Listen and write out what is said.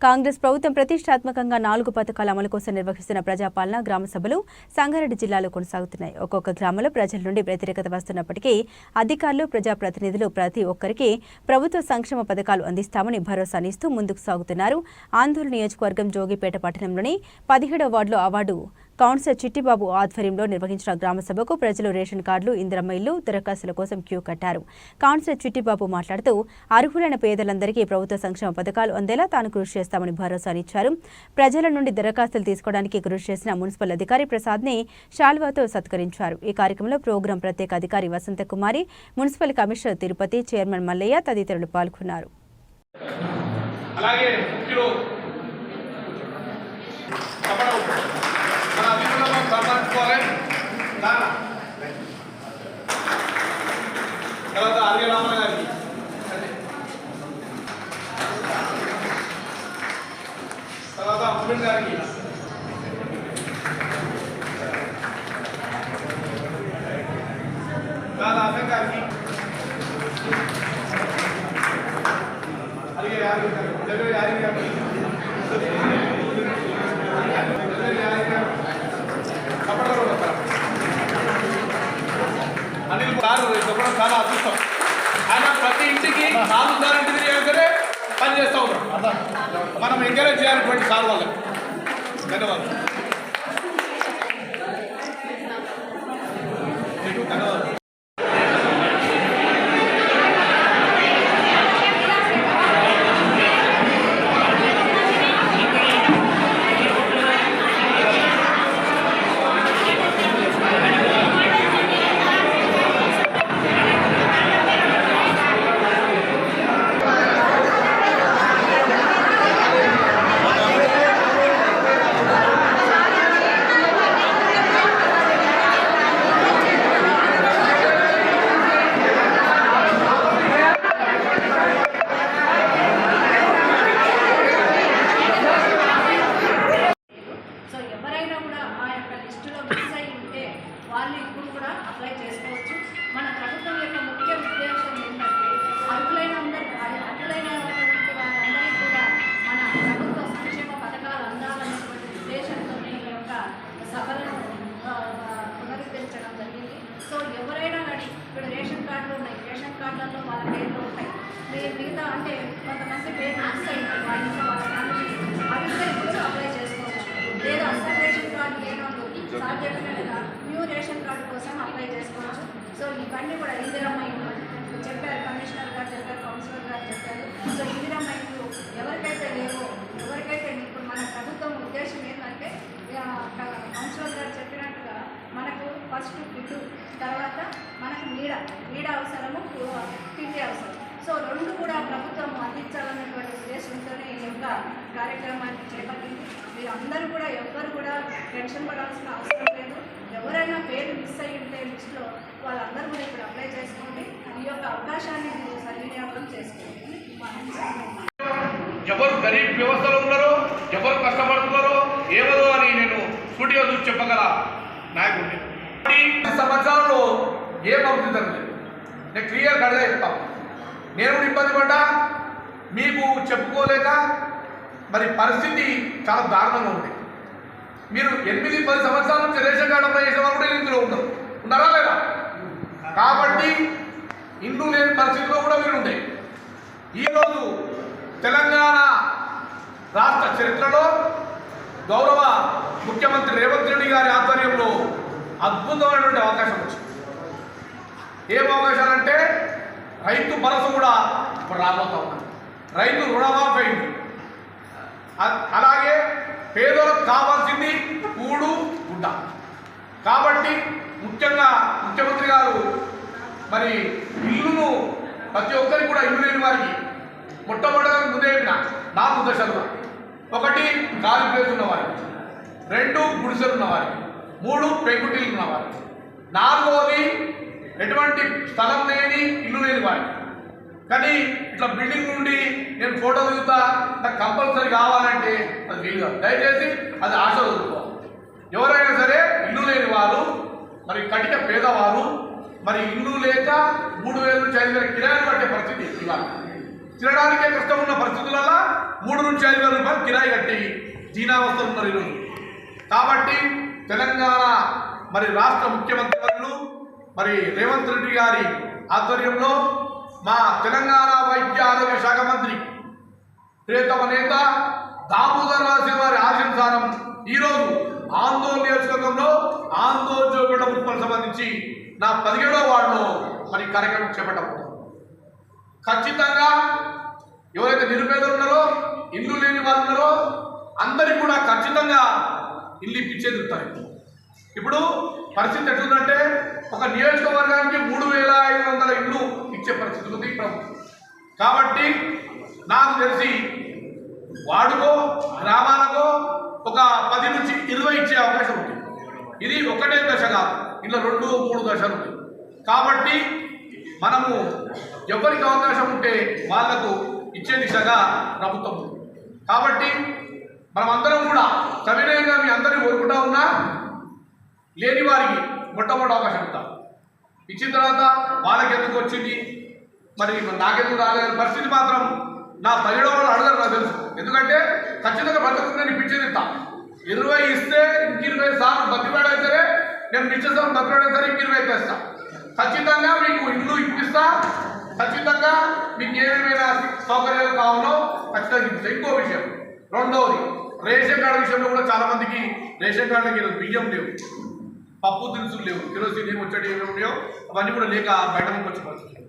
కాంగ్రెస్ ప్రభుత్వం ప్రతిష్టాత్మకంగా నాలుగు పథకాల అమలు కోసం నిర్వహిస్తున్న ప్రజాపాలన గ్రామ సభలు సంగారెడ్డి జిల్లాలో కొనసాగుతున్నాయి. ఒక్కొక్క గ్రామంలో ప్రజల నుండి వ్యతిరేకత వస్తున్నప్పటికీ అధికారులు ప్రజాప్రతినిధులు ప్రతి ఒక్కరికి ప్రభుత్వ సంక్షేమ పథకాలు అందిస్తామని భరోసానిస్తూ ముందుకు సాగుతున్నారు. ఆందోళన నియోజకవర్గం జోగిపేట పట్టణంలోని పదిహేడో వార్డులో అవార్డు కౌన్సిలర్ చిట్టిబాబు ఆధ్వర్యంలో నిర్వహించిన గ్రామ సభకు ప్రజలు రేషన్ కార్డులు ఇందిరమ్మ ఇల్లు దరఖాస్తుల కోసం క్యూ కట్టారు. కౌన్సిలర్ చిట్టిబాబు మాట్లాడుతూ అర్హులైన పేదలందరికీ ప్రభుత్వ సంక్షేమ పథకాలు అందేలా తాను కృషి చేస్తామని భరోసానిచ్చారు ప్రజల నుండి దరఖాస్తులు తీసుకోవడానికి కృషి చేసిన మున్సిపల్ అధికారి ప్రసాద్ని శాల్వాతో సత్కరించారు. ఈ కార్యక్రమంలో ప్రోగ్రాం ప్రత్యేక అధికారి Vasantha Kumari municipal commissioner Tirupati chairman Mallaiah తదితరులు పాల్గొన్నారు. అలాగే చేస్తూ ఉన్నాం మనం ఎంకరేజ్ చేయాలన్నటువంటి సార్ వాళ్ళకి ధన్యవాదాలు. ప్రభుత్వ సంక్షేమ పథకాలు అందాలనేటువంటి ఉద్దేశంతో ఈ యొక్క సభలను ఆ, పునరుద్ధరించడం జరిగింది సో ఎవరైనా కానీ ఇప్పుడు రేషన్ కార్డులు ఉన్నాయి రేషన్ కార్డులలో వాళ్ళ పేర్లు ఉంటాయి మీ- మిగతా అంటే కొంతమంది పేరు మిస్ అయి ఉంటాయి వాళ్ళ ఇంట్లో ఫ్యామిలీ అవి కూడా ఇప్పుడు అప్లై చేసుకోవచ్చు లేదా అసలు రేషన్ కార్డు లేనోళ్ళు సార్ న్యూ రేషన్ కార్డు కోసం అప్లై చేసుకోవచ్చు సో ఇవన్నీ కూడా ఇందిరమ్మ ఇల్లు చెప్పారు కమిషనర్ గారు చెప్పారు కౌన్సిలర్ గారు చెప్పారు సో ఇందిరమ్మ ఇల్లు ఎవరికైతే లేవో ఎవరికైతే ఇప్పుడు మన ప్రభుత్వం ఉద్దేశం ఏంటంటే ఆ, క- కౌన్సిలర్ గారు చెప్పినట్టుగా మనకు ఫస్ట్ ఫుడ్ తర్వాత నీడ నీడ అవసరము తిండి అవసరం. సో రెండు కూడా ప్రభుత్వం అందించాలన్నటువంటి ఉద్దేశంతోనే ఈ యొక్క కార్యక్రమాన్ని చేపట్టింది. మీరు అందరూ కూడా ఎవ్వరు కూడా టెన్షన్ పడాల్సిన అవసరం లేదు. ఎవరైనా పేరు మిస్ అయ్యి ఉంటే లిస్టులో వాళ్ళందరూ కూడా ఇప్పుడు అప్లై చేసుకోండి. ఈ యొక్క అవకాశాన్ని మీరు సద్వినియోగం చేసుకోండి. ఎవరు గరీబ్ వ్యవస్థలో ఉన్నారో ఎవరు కష్టపడుతున్నారో ఏమదో అని నేను స్టూడియో చూసి చెప్పగల నాయకుడిని. సంవత్సరాల్లో ఏం అభివృద్ధి నేను క్లియర్ కడగా చెప్తాను నేను కూడా ఇబ్బంది పడ్డా? మీకు చెప్పుకోలేక? మరి పరిస్థితి చాలా దారుణంగా ఉంది. మీరు ఎనిమిది పది సంవత్సరాల నుంచి రేషన్ కార్డు అప్లై చేసిన వాళ్ళు కూడా ఇందులో ఉన్నారు. ఉన్నారా లేదా? కాబట్టి ఇండ్లు లేని పరిస్థితిలో కూడా మీరు ఉండే. ఈరోజు తెలంగాణ రాష్ట్ర చరిత్రలో గౌరవ ముఖ్యమంత్రి రేవంత్ రెడ్డి గారి ఆధ్వర్యంలో అద్భుతమైనటువంటి అవకాశం వచ్చింది. ఏం అవకాశాలంటే రైతు భరోసా కూడా ఇప్పుడు రాబోతా ఉన్నది రైతు రుణమాఫీ అయింది. అ- అలాగే పేదలకు కావాల్సింది కూడు గుడ్డ. కాబట్టి ముఖ్యంగా ముఖ్యమంత్రి గారు మరి ఇల్లును ప్రతి ఒక్కరికి కూడా ఇల్లు లేని వారికి మొట్టమొదటిగా ముందే నాలుగు దశలుగా ఒకటి గాలి ప్లేస్ ఉన్నవారికి రెండు గుడిసెలు ఉన్నవారికి మూడు పెంకుటిల్లు ఉన్నవారికి నాలుగవది ఎటువంటి స్థలం లేని ఇల్లు లేని వారికి. కానీ ఇట్లా బిల్డింగ్ నుండి నేను ఫోటో దిగుతా నాకు కంపల్సరీ కావాలంటే అది వీలు కాదు. దయచేసి అది ఆశ వదులుకోవాలి ఎవరైనా సరే ఇల్లు లేని వారు మరి కటిక పేదవారు మరి ఇల్లు లేక మూడు వేల నుంచి ఐదు వేల కిరాయిలు కట్టే పరిస్థితి ఇవాళ. తినడానికే కష్టం ఉన్న పరిస్థితులలో మూడు నుంచి ఐదు వేల రూపాయలు కిరాయి కట్టి జీనావస్థలు ఉన్నారు. ఈరోజు కాబట్టి తెలంగాణ మరి రాష్ట్ర ముఖ్యమంత్రి వర్యులు మరి రేవంత్ రెడ్డి గారి ఆధ్వర్యంలో మా తెలంగాణ వైద్య ఆరోగ్య శాఖ మంత్రి ప్రియతమ నేత దామోదర్ రాజు వారి ఆశంసారం ఈరోజు ఆందోళన నియోజకవర్గంలో ఆందోళన చూపడం సంబంధించి నా పదిహేడో వార్డులో మరి కార్యక్రమం చేపట్టబోతున్నాం. ఖచ్చితంగా ఎవరైతే నిరుపేదలు ఉన్నారో ఇల్లు లేని వాళ్ళు ఉన్నారో అందరికీ కూడా ఖచ్చితంగా ఇల్లు ఇప్పించేది ఉంటారు ఇప్పుడు పరిస్థితి ఎట్లుందంటే ఒక నియోజకవర్గానికి మూడు వేల ఐదు వందల ఇండ్లు ఇచ్చే పరిస్థితి ఉంది ప్రభుత్వం. కాబట్టి నాకు తెలిసి వాడుకో గ్రామాలకో ఒక పది నుంచి ఇరవై ఇచ్చే అవకాశం ఉంది. ఇది ఒకటే దశ కాదు ఇలా రెండు మూడు దశలు కాబట్టి మనము ఎవరికి అవకాశం ఉంటే వాళ్ళకు ఇచ్చే దిశగా ప్రభుత్వం కాబట్టి మనమందరం కూడా సవినయంగా మీ అందరినీ కోరుకుంటా ఉన్నా లేని వారికి మొట్టమొదటి అవకాశం ఇస్తాం ఇచ్చిన తర్వాత వాళ్ళకి ఎందుకు వచ్చింది? మరి నాకెందుకు రాలేదు పరిస్థితి మాత్రం నా పదిహేడో వాళ్ళు అడగరు నాకు తెలుసు. ఎందుకంటే ఖచ్చితంగా బతుకుందని ఇప్పించేది ఇస్తా ఇరవై ఇస్తే ఇంక ఇరవై సార్లు బతిపాడు నేను పిచ్చేస్తాను బతిపేడైతే సరే ఇంక ఇరవై ఇస్తా ఖచ్చితంగా మీకు ఇల్లు ఇప్పిస్తా. ఖచ్చితంగా మీకు ఏమేమైనా సౌకర్యాలు కావాలో ఖచ్చితంగా ఇప్పిస్తా. ఇంకో విషయం రెండవది రేషన్ కార్డు విషయంలో కూడా చాలా మందికి రేషన్ కార్డులకి బియ్యం లేవు. పప్పు దినుసులు లేవు. కిరోసిన్ ఏమి వచ్చాడు ఏమి ఉన్నాయో అవన్నీ కూడా లేక బయట నుంచి వచ్చి